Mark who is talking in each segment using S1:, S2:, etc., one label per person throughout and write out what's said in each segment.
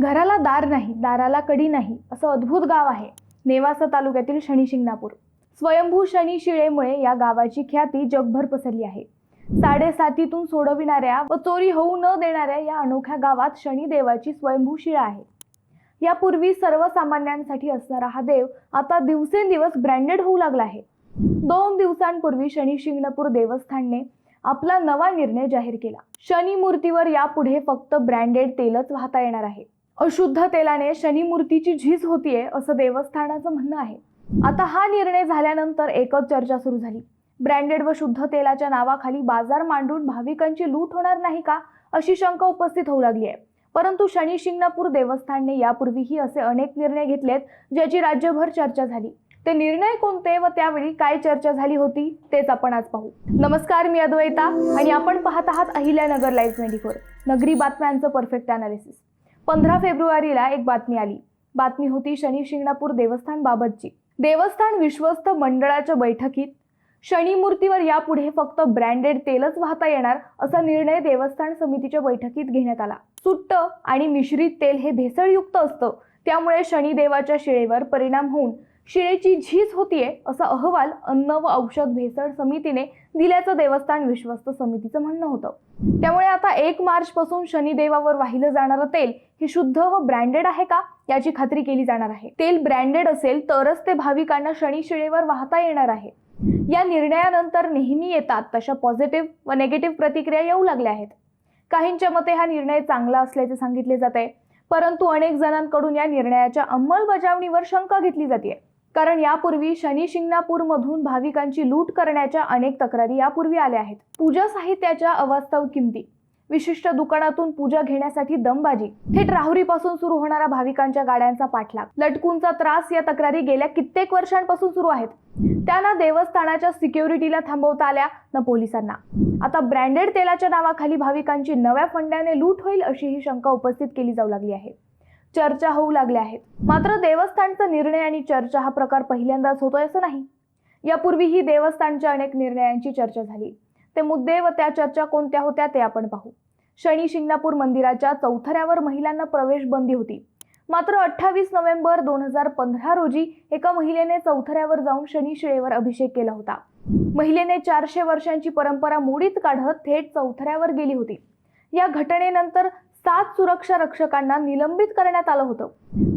S1: घराला दार नाही दाराला कडी नाही असं अद्भुत गाव आहे. नेवासा तालुक्यातील शनी शिंगणापूर. स्वयंभू शनी शिळेमुळे या गावाची ख्याती जगभर पसरली आहे. साडेसातीतून सोडविणाऱ्या व चोरी होऊ न देणाऱ्या या अनोख्या गावात शनिदेवाची स्वयंभू शिळा आहे. यापूर्वी सर्वसामान्यांसाठी असणारा हा देव आता दिवसेंदिवस ब्रँडेड होऊ लागला आहे. दोन दिवसांपूर्वी शनी शिंगणापूर देवस्थानने आपला नवा निर्णय जाहीर केला. शनी मूर्तीवर यापुढे फक्त ब्रँडेड तेलच वाहता येणार आहे. अशुद्ध तेलाने शनिमूर्तीची झीज होतीये असं देवस्थानाचं म्हणणं आहे. आता हा निर्णय झाल्यानंतर एकच चर्चा सुरू झाली. ब्रँडेड व शुद्ध तेलाच्या नावाखाली बाजार मांडून भाविकांची लूट होणार नाही का अशी शंका उपस्थित होऊ लागली आहे परंतु शनी शिंगणापूर देवस्थानने यापूर्वीही असे अनेक निर्णय घेतलेत ज्याची राज्यभर चर्चा झाली. ते निर्णय कोणते व त्यावेळी काय चर्चा झाली होती तेच आपण आज पाहू. नमस्कार मी अद्वैता आणि आपण पाहत आहात अहिल्यानगर लाईव्ह ट्वेंटी फोर नगरी बातम्यांचं परफेक्ट अनालिसिस पंधरा फेब्रुवारीला एक बातमी आली. बातमी होती शनी शिंगणापूर देवस्थान बाबतची. देवस्थान विश्वस्त मंडळाच्या बैठकीत शनी मूर्तीवर यापुढे फक्त ब्रँडेड तेलच वाहता येणार असा निर्णय देवस्थान समितीच्या बैठकीत घेण्यात आला. सुट्ट आणि मिश्रित तेल हे भेसळयुक्त असतं. त्यामुळे शनिदेवाच्या शिळेवर परिणाम होऊन शिळेची झीज होतीये असा अहवाल अन्न व औषध भेसळ समितीने दिल्याचं देवस्थान विश्वस्त समितीचं म्हणणं होतं. त्यामुळे आता एक मार्च पासून शनिदेवावर वाहिलं जाणारं तेल हे शुद्ध व ब्रँडेड आहे का याची खात्री केली जाणार आहे. तेल ब्रँडेड असेल तरच ते भाविकांना शनी शिळेवर वाहता येणार आहे. या निर्णयानंतर नेहमी येतात तशा पॉझिटिव्ह व नेगेटिव्ह प्रतिक्रिया येऊ लागल्या आहेत. काहींच्या मते हा निर्णय चांगला असल्याचे सांगितले जाते. परंतु अनेक जणांकडून या निर्णयाच्या अंमलबजावणीवर शंका घेतली जाते कारण यापूर्वी शनी शिंगणापूरमधून भाविकांची लूट करण्याच्या अनेक तक्रारी यापूर्वी आल्या आहेत. पूजा साहित्याच्या अवास्तव किमती. विशिष्ट दुकानातून पूजा घेण्यासाठी दमबाजी थेट राहुरीपासून सुरू होणारा भाविकांच्या गाड्यांचा पाठलाग. लटकूंचा त्रास या तक्रारी गेल्या कित्येक वर्षांपासून सुरू आहेत. त्यांना देवस्थानाच्या सिक्युरिटीला थांबवता आल्या न पोलिसांना. आता ब्रँडेड तेलाच्या नावाखाली भाविकांची नव्या फंड्याने लूट होईल अशी ही शंका उपस्थित केली जाऊ लागली आहे. चर्चा होऊ लागल्या आहेत. मात्र देवस्थानचा निर्णय आणि चर्चा हा प्रकार पहिल्यांदाच होतोय असं नाही. यापूर्वीही देवस्थानच्या अनेक निर्णयांची चर्चा झाली. ते मुद्दे व त्या चर्चा कोणत्या होत्या ते आपण पाहू. शनी शिंगणापूर मंदिराच्या चौथऱ्यावर महिलांना प्रवेश बंदी होती. मात्र अठ्ठावीस नोव्हेंबर दोन हजार पंधरा रोजी एका महिलेने चौथऱ्यावर जाऊन शनी शिळेवर अभिषेक केला होता. महिलेने चारशे वर्षांची परंपरा मोडीत काढत थेट चौथऱ्यावर गेली होती. या घटनेनंतर सात सुरक्षा रक्षकांना निलंबित करण्यात आलं होतं.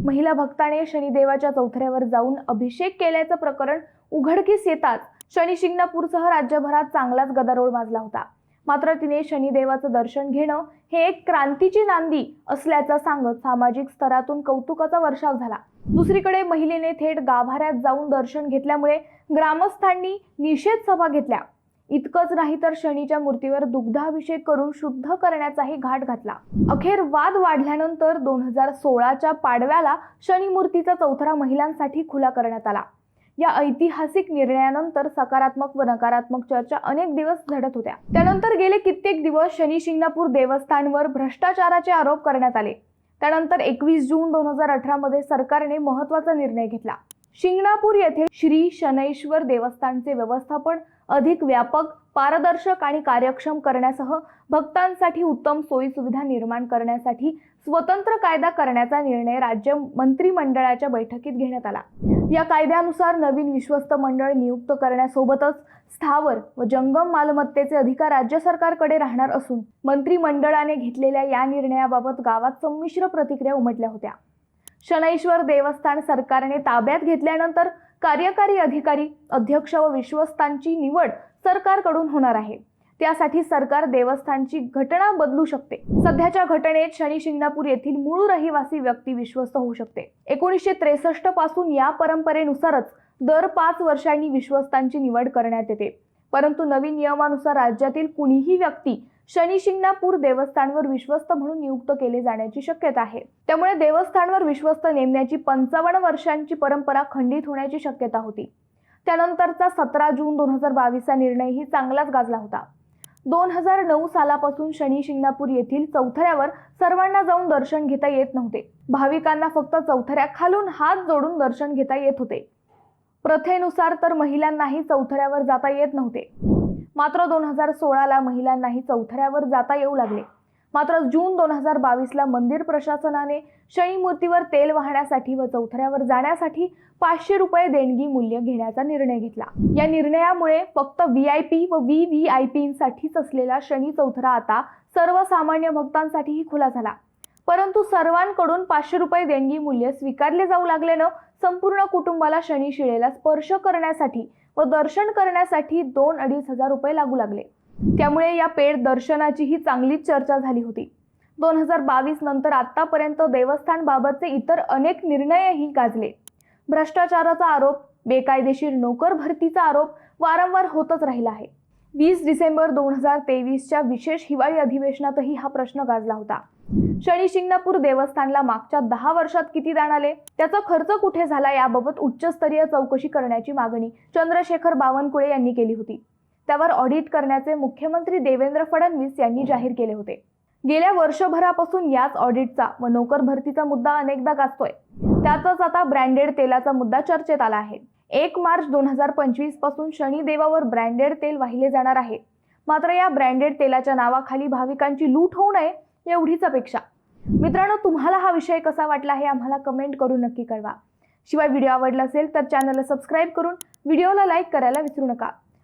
S1: महिला भक्ताने शनिदेवाच्या चौथऱ्यावर जाऊन अभिषेक केल्याचं प्रकरण उघडकीस येताच शनी शिंगणापूरसह राज्यभरात चांगलाच गदारोळ माजला होता. मात्र तिने शनिदेवाचं दर्शन घेणं हे एक क्रांतीची नांदी असल्याचं सांगत सामाजिक स्तरातून कौतुकाचा वर्षाव झाला. दुसरीकडे महिलेने थेट गाभाऱ्यात जाऊन दर्शन घेतल्यामुळे ग्रामस्थांनी निषेध सभा घेतल्या. इतकंच नाही तर शनीच्या मूर्तीवर दुग्धाभिषेक करून शुद्ध करण्याचाही घाट घातला. अखेर वाद वाढल्यानंतर दोन हजार सोळाच्या पाडव्याला शनी मूर्तीचा चौथरा महिलांसाठी खुला करण्यात आला. या ऐतिहासिक निर्णयानंतर सकारात्मक व नकारात्मक चर्चा अनेक दिवस झडत होत्या. त्यानंतर गेले कित्येक दिवस शनी शिंगणापूर देवस्थानवर भ्रष्टाचाराचे आरोप करण्यात आले. त्यानंतर एकवीस जून दोन हजार अठरा मध्ये सरकारने महत्त्वाचा निर्णय घेतला. शिंगणापूर येथे श्री शनैश्वर देवस्थानचे व्यवस्थापन अधिक व्यापक पारदर्शक आणि कार्यक्षम करण्यासह भक्तांसाठी उत्तम सोयी सुविधा निर्माण करण्यासाठी स्वतंत्र कायदा करण्याचा निर्णय राज्य मंत्रिमंडळाच्या बैठकीत घेण्यात आला. या कायद्यानुसार नवीन विश्वस्त मंडळ नियुक्त करण्यासोबतच स्थावर व जंगम मालमत्तेचे अधिकार राज्य सरकारकडे राहणार असून मंत्रिमंडळाने घेतलेल्या या निर्णयाबाबत गावात संमिश्र प्रतिक्रिया उमटल्या होत्या. शनैश्वर देवस्थान सरकारने ताब्यात घेतल्यानंतर कार्यकारी अधिकारी अध्यक्ष व विश्वस्तांची निवड सरकारकडून होणार आहे. त्यासाठी सरकार देवस्थानची घटना बदलू शकते. सध्याच्या घटनेत शनी शिंगणापूर येथील मूळ रहिवासी व्यक्ती विश्वस्त होऊ शकते. एकोणीसशे त्रेसष्टपासून या परंपरेनुसारच दर पाच वर्षांनी विश्वस्तांची निवड करण्यात येते. परंतु नवीन नियमानुसार राज्यातील कुणीही व्यक्ती शनी शिंगणापूर देवस्थानवर विश्वस्त म्हणून नियुक्त केले जाण्याची शक्यता आहे. त्यामुळे देवस्थानवर विश्वस्त नेमण्याची पंचावन्न वर्षांची परंपरा खंडित होण्याची शक्यता होती. त्यानंतरचा सतरा जून दोन हजार बावीसचा निर्णयही चांगलाच गाजला होता. दोन हजार नऊ सालापासून शनी शिंगणापूर येथील चौथऱ्यावर सर्वांना जाऊन दर्शन घेता येत नव्हते. भाविकांना फक्त चौथऱ्या खालून हात जोडून दर्शन घेता येत होते. प्रथेनुसार तर महिलांनाही चौथऱ्यावर जाता येत नव्हते. मात्र दोन हजार सोळाला महिलांनाही चौथऱ्यावर जाता येऊ लागले. मात्र जून दोन हजार बावीसला मंदिर प्रशासनाने शनी मूर्तीवर तेल वाहण्यासाठी व चौथऱ्यावर जाण्यासाठी पाचशे रुपये देणगी मूल्य घेण्याचा निर्णय घेतला. या निर्णयामुळे फक्त व्ही आय पी व व्ही व्ही आय पीसाठीच असलेला शनी चौथरा आता सर्वसामान्य भक्तांसाठीही खुला झाला. परंतु सर्वांकडून पाचशे रुपये देणगी मूल्य स्वीकारले जाऊ लागल्यानं संपूर्ण कुटुंबाला शनी शिळेला स्पर्श करण्यासाठी व दर्शन करण्यासाठी दोन अडीच हजार रुपये लागू लागले. त्यामुळे या पेड दर्शनाचीही चांगलीच चर्चा झाली होती. दोन हजार बावीस नंतर आतापर्यंत देवस्थानबाबतचे इतर अनेक निर्णयही गाजले. भ्रष्टाचाराचा आरोप बेकायदेशीर नोकर भरतीचा आरोप वारंवार होतच राहिला आहे. वीस डिसेंबर दोन हजार तेवीसच्या विशेष हिवाळी अधिवेशनातही हा प्रश्न गाजला होता. शनी शिंगणापूर देवस्थानला मागच्या दहा वर्षात किती दान आले? त्याचा खर्च कुठे झाला? याबाबत उच्चस्तरीय चौकशी करण्याची मागणी चंद्रशेखर बावनकुळे यांनी केली होती. त्यावर ऑडिट करण्याचे मुख्यमंत्री देवेंद्र फडणवीस यांनी जाहीर केले होते. गेल्या वर्षभरापासून याच ऑडिटचा व नोकर भरतीचा मुद्दा अनेकदा गाजतोय. त्यातच आता ब्रँडेड तेलाचा मुद्दा चर्चेत आला आहे. एक मार्च दोन हजार पंचवीसपासून शनिदेवावर ब्रँडेड तेल वाहिले जाणार आहे. मात्र या ब्रँडेड तेलाच्या नावाखाली भाविकांची लूट होऊ नये एवढीच अपेक्षा. मित्रांनो तुम्हाला हा विषय कसा वाटला हे आम्हाला कमेंट करून नक्की कळवा. शिवाय व्हिडिओ आवडला असेल तर चॅनलला सबस्क्राईब करून व्हिडिओला लाईक करायला विसरू नका.